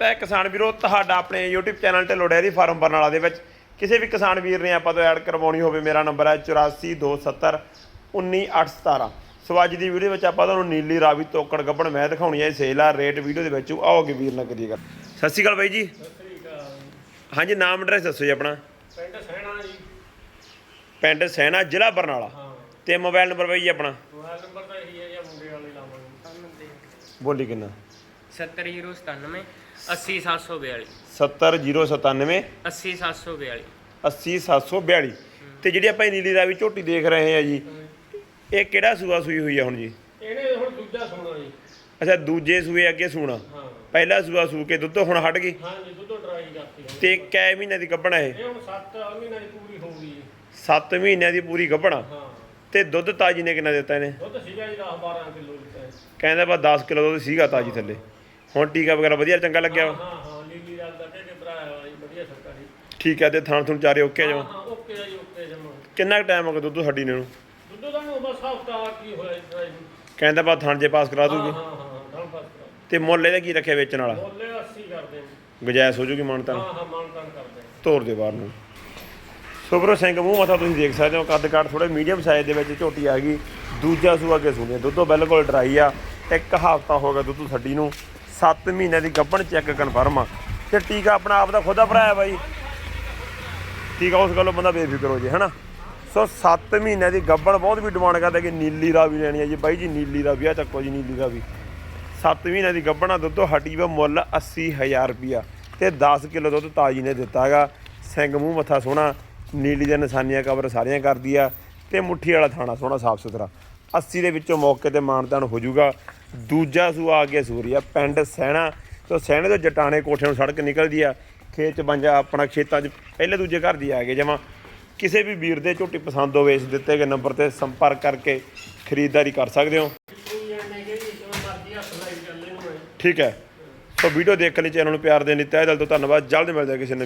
ਸਵਾਗਤ ਹੈ ਕਿਸਾਨ ਵੀਰੋ ਤੁਹਾਡਾ ਆਪਣੇ YouTube channel Dhillon dairy farm Barnala ਦੇ ਵਿੱਚ। ਕਿਸੇ ਵੀ ਕਿਸਾਨ ਵੀਰ ਨੇ ਆਪਾਂ ਤੋਂ ਐਡ ਕਰਵਾਉਣੀ ਹੋਵੇ ਮੇਰਾ ਨੰਬਰ ਹੈ 8427 19817 ਸੋ ਅੱਜ ਦੀ ਵੀਡੀਓ ਵਿੱਚ ਆਪਾਂ ਤੁਹਾਨੂੰ ਨੀਲੀ ਰਾਵੀ ਤੋਕੜ ਗੱਬਣ ਮੈਂ ਦਿਖਾਉਣੀ ਹੈ ਸੇਲ ਆ ਰੇਟ ਵੀਡੀਓ ਦੇ ਵਿੱਚ। ਆਓਗੇ ਵੀਰ ਨਾ ਕਰੀਏਗਾ ਸਤਿ ਸ਼੍ਰੀ ਅਕਾਲ ਬਾਈ ਜੀ। ਹਾਂਜੀ ਨਾਮ ਐਡਰੈਸ ਦੱਸੋ ਜੀ ਆਪਣਾ। ਪਿੰਡ ਸਹਿਣਾ ਜੀ। ਪਿੰਡ ਸੈਣਾ ਜ਼ਿਲ੍ਹਾ ਬਰਨਾਲਾ। ਤੇ ਮੋਬਾਈਲ ਨੰਬਰ ਬਾਈ ਜੀ ਆਪਣਾ। ਮੋਬਾਈਲ ਨੰਬਰ ਤਾਂ ਇਹੀ ਹੈ ਜਾਂ ਮੁੰਡੇ ਵਾਲੇ ਲਾਵਾਂਗੇ। ਬੋਲੀ ਕਿੰਨਾ? 70097 80742 70097 80742 80742 ਤੇ ਜਿਹੜੀ ਆਪਾਂ ਇਹ ਨੀਲੀ ਰਾਵੀ ਝੋਟੀ ਦੇਖ ਰਹੇ ਹਾਂ ਜੀ ਇਹ ਕਿਹੜਾ ਸੂਆ ਸੂਈ ਹੋਈ ਆ ਹੁਣ ਜੀ? ਇਹਨੇ ਹੁਣ ਦੂਜਾ ਸੋਣਾ ਜੀ। ਅੱਛਾ ਦੂਜੇ ਸੂਏ ਅੱਗੇ ਸੂਣਾ। ਹਾਂ। ਪਹਿਲਾ ਸੂਆ ਸੂ ਕੇ ਦੁੱਧ ਹੁਣ ਹਟ ਗਈ। ਹਾਂ ਜੀ ਦੁੱਧ ਡਰਾਈ ਕਰਤੀ ਹੁਣ। ਤੇ ਕੈ ਮਹੀਨੇ ਦੀ ਗੱਭਣਾ ਇਹ? ਇਹ ਹੁਣ 7 ਮਹੀਨਿਆਂ ਦੀ ਪੂਰੀ ਹੋ ਗਈ ਜੀ 7 ਮਹੀਨਿਆਂ ਦੀ ਪੂਰੀ ਗੱਭਣਾ ਹਾਂ। ਤੇ ਦੁੱਧ ਤਾਜੀ ਨੇ ਕਿੰਨਾ ਦਿੱਤਾ ਇਹਨੇ? ਦੁੱਧ ਸੀਗਾ ਜੀ 10 12 ਕਿਲੋ ਦਿੱਤਾ ਹੈ। ਕਹਿੰਦਾ ਬਾ 10 ਕਿਲੋ ਦੁੱਧ ਸੀਗਾ ਤਾਜੀ ਥੱਲੇ। ਹੁਣ ਟੀਕਾ ਵਗੈਰਾ ਵਧੀਆ ਚੰਗਾ ਲੱਗਿਆ? ਹਾਂ ਵਾ? ਹਾਂ ਲੀਲੀ ਰਾਤ ਦਾ ਢੇਡੇ ਭਰਾਇਆ ਹੋਇਆ ਜੀ ਵਧੀਆ ਸਰਕਾਰੀ। ਠੀਕ ਹੈ ਤੇ ਥਾਣ ਥੁਣ ਚਾਰੇ ਓਕੇ ਜਮਾ ਹਾਂ ਓਕੇ ਆ ਜੀ ਓਕੇ ਜਮਾ ਕਿੰਨਾ ਟਾਈਮ ਹੋ ਗਿਆ ਦੁੱਧ ਹੱਡੀ ਨੇ? ਨੂੰ ਦੁੱਧ ਦਾ ਨੂੰ ਬਸ ਹਫਤਾ ਕੀ ਹੋਇਆ ਜੀ ਡਰਾਈ ਨੂੰ ਕਹਿੰਦਾ ਬਾ ਥਾਣ ਜੇ ਪਾਸ ਕਰਾ ਹਾਂ ਦੂਗੀ। ਹਾਂ ਹਾਂ ਧਨ ਪਾਸ ਕਰਾ ਤੇ ਮੁੱਲ ਇਹਦਾ ਕੀ ਰੱਖਿਆ ਵੇਚਣ ਵਾਲਾ? ਬੋਲੇ 80 ਕਰਦੇ ਨੇ ਗੁਜਾਇਸ਼ ਹੋ ਜੂਗੀ ਮਾਨਤਾ ਹਾਂ ਹਾਂ ਮਾਨ ਤਾਨ ਕਰਦੇ ਨੇ ਤੋਰ ਦੇ ਬਾਹਰ ਨੂੰ। ਸੁਬਰੋ ਸਿੰਘ ਮੂੰਹ ਮੱਥਾ ਤੁਸੀਂ ਦੇਖ ਸਕਦੇ ਹੋ ਕੱਦ ਕਾਠ ਥੋੜੇ ਮੀਡੀਅਮ ਸਾਈਜ਼ ਦੇ ਵਿੱਚ ਝੋਟੀ ਆ ਗਈ। ਦੂਜਾ ਸੂਆ ਕੇ ਸੁਣਿਆ ਦੁੱਧੋ ਬਿਲਕੁਲ ਡਰਾਈ ਆ। ਇੱਕ ਹਫ਼ਤਾ ਹੋ ਗਿਆ ਦੁੱਧ ਛੱਡੀ ਨੂੰ। 7 ਮਹੀਨਿਆਂ ਦੀ ਗੱਭਣ ਚੈੱਕ ਕਨਫਰਮ ਆ। ਤੇ ਟੀਕਾ ਆਪਣਾ ਆਪ ਦਾ ਖੁਦਾ ਭਰਾਇਆ ਬਾਈ। ਟੀਕਾ ਉਸ ਗੱਲੋਂ ਬੰਦਾ ਬੇਫਿਕਰ ਹੋ ਜੇ, ਹਨਾ? ਸੋ 7 ਮਹੀਨਿਆਂ ਦੀ ਗੱਭਣ ਬਹੁਤ ਵੀ ਡਿਮਾਂਡ ਕਰਦਾ ਕਿ ਨੀਲੀ ਰਾਵੀ ਲੈਣੀ ਆ ਜੀ। ਬਾਈ ਜੀ, ਨੀਲੀ ਰਾਵੀ ਆ, ਚੱਕੋ ਜੀ, ਨੀਲੀ ਰਾਵੀ। 7 ਮਹੀਨਿਆਂ ਦੀ ਗੱਭਣਾ ਦੁੱਧ ਹਟੀ ਵਾ ਮੁੱਲ 80000 ਰੁਪਿਆ ਤੇ 10 ਕਿਲੋ ਦੁੱਧ ਤਾਜੀ ਨੇ ਦਿੱਤਾਗਾ ਸਿੰਘ ਮੂੰਹ ਮੱਥਾ ਸੋਹਣਾ, ਨੀਲੀ ਦੀਆਂ ਨਿਸ਼ਾਨੀਆਂ ਕਵਰ ਸਾਰੀਆਂ ਕਰਦੀ ਆ। ਤੇ ਮੁੱਠੀ ਵਾਲਾ ਥਾਣਾ ਸੋਹਣਾ, ਸਾਫ਼ ਸੁਥਰਾ। 80 ਦੇ ਵਿੱਚੋਂ ਮੌਕੇ ਤੇ ਮਾਨਤਾਨ ਹੋ ਜਾਊਗਾ। ਦੂਜਾ ਸੂਆ ਆ ਗਿਆ ਸੂਰੀਆ ਪਿੰਡ ਸੈਣਾ। ਤੋਂ ਸੈਣੇ ਤੋਂ ਜਟਾਣੇ ਕੋਠੇ ਨੂੰ ਸੜਕ ਨਿਕਲਦੀ ਆ। ਖੇਤ ਚ ਬੰਜਾ ਆਪਣਾ ਖੇਤਾਂ 'ਚ ਪਹਿਲੇ ਦੂਜੇ ਘਰ ਦੀ ਆ ਗਏ। ਜਮਾ ਕਿਸੇ ਵੀ ਵੀਰ ਦੇ ਝੋਟੀ ਪਸੰਦ ਹੋਵੇ, ਇਸ ਦਿੱਤੇ ਗਏ ਨੰਬਰ ਤੇ ਸੰਪਰਕ ਕਰਕੇ ਖਰੀਦਦਾਰੀ ਕਰ ਸਕਦੇ ਹੋ। ਠੀਕ ਹੈ। ਸੋ ਵੀਡੀਓ ਦੇਖਣ ਲਈ, ਚੈਨਲ ਨੂੰ ਪਿਆਰ ਦੇਣ ਲਈ ਤਹਿ ਦਿਲ ਤੋਂ ਧੰਨਵਾਦ। ਜਲਦ ਮਿਲਦੇ ਹਾਂ ਕਿਸੇ ਨਵੀਂ